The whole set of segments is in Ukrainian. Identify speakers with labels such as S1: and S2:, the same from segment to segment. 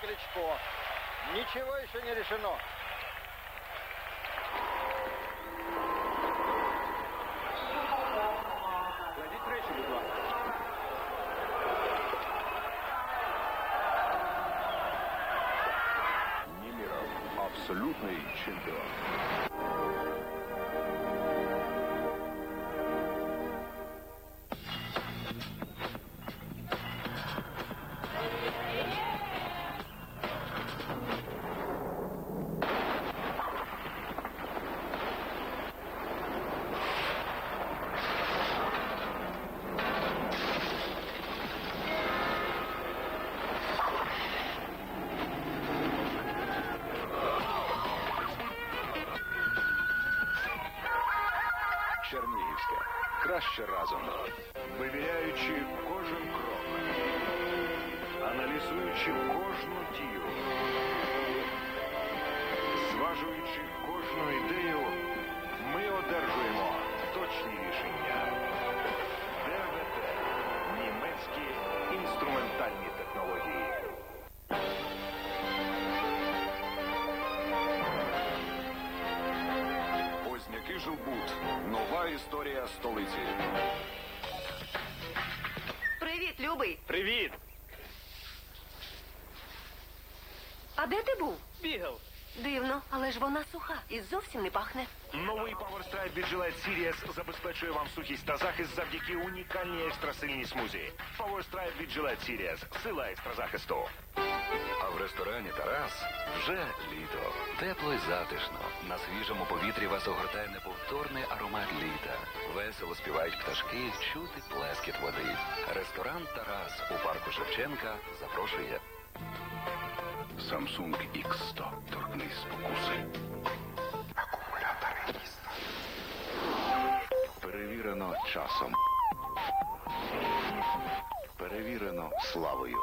S1: Кличко. Ничего еще не решено.
S2: Кладіть речі, будь ласка.
S3: Німіров абсолютний Чернігівське. Краще разом. Вивіряючи кожен крок, аналізуючи кожну дію, зважуючи кожну ідею, ми одержуємо точні рішення. Жилбут. Нова історія столиці.
S4: Привіт, любий.
S2: Привіт!
S4: А де ти був?
S2: Бігав.
S4: Дивно, але ж вона суха і зовсім не пахне.
S5: Новий Power Strike від Gillette Series забезпечує вам сухість та захист завдяки унікальній екстрасильній смузі. Power Strike від Gillette Series. Сила екстразахисту.
S3: А в ресторані Тарас вже літо. Тепло й затишно. На свіжому повітрі вас огортає неповторний аромат літа. Весело співають пташки, чути плескіт води. Ресторан Тарас у парку Шевченка запрошує. Samsung X100. Торкнись спокуси. Акумулятори міста. Перевірено часом. Перевірено славою.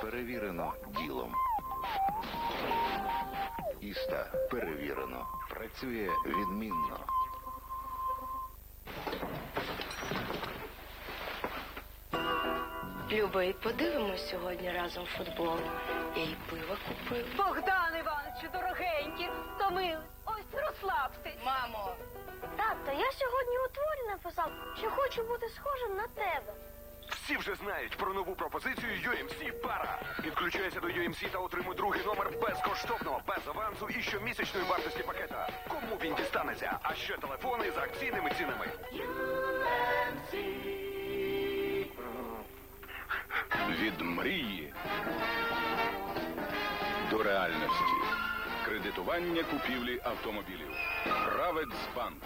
S3: Перевірено ділом. Іста перевірено. Працює відмінно.
S6: Любий, подивимось сьогодні разом футбол. Я й пиво купив.
S7: Богдан Івановичу, дорогенькі, втомили. Ось розслабтесь.
S6: Мамо,
S8: Тато, я сьогодні у творі написав, що хочу бути схожим на тебе.
S9: Всі вже знають про нову пропозицію UMC Пара. Підключайся до UMC та отримуй другий номер безкоштовно, без авансу і щомісячної вартості пакета. Кому він дістанеться? А ще телефони за акційними цінами.
S3: Від мрії до реальності. Кредитування купівлі автомобілів. Правекс Банк.